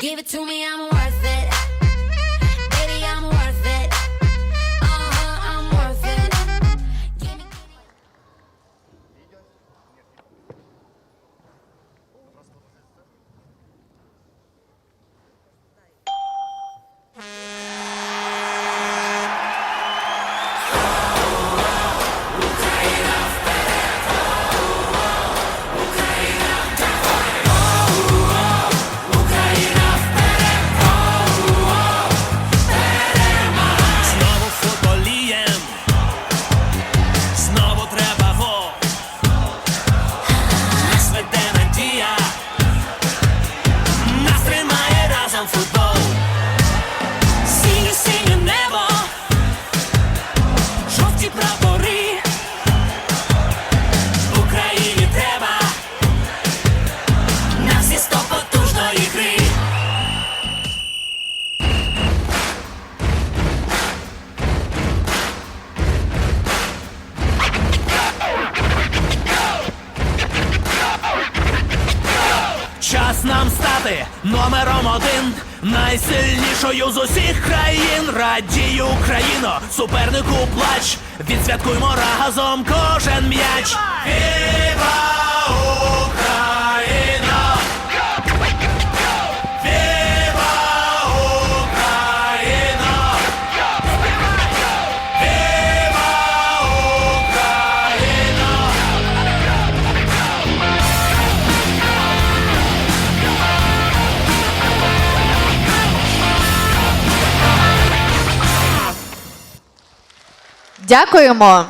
Give it to me, I'm Час нам стати номером один, найсильнішою з усіх країн. Радію Україно, супернику плач. Відсвяткуймо разом кожен м'яч. Віва Дякуємо.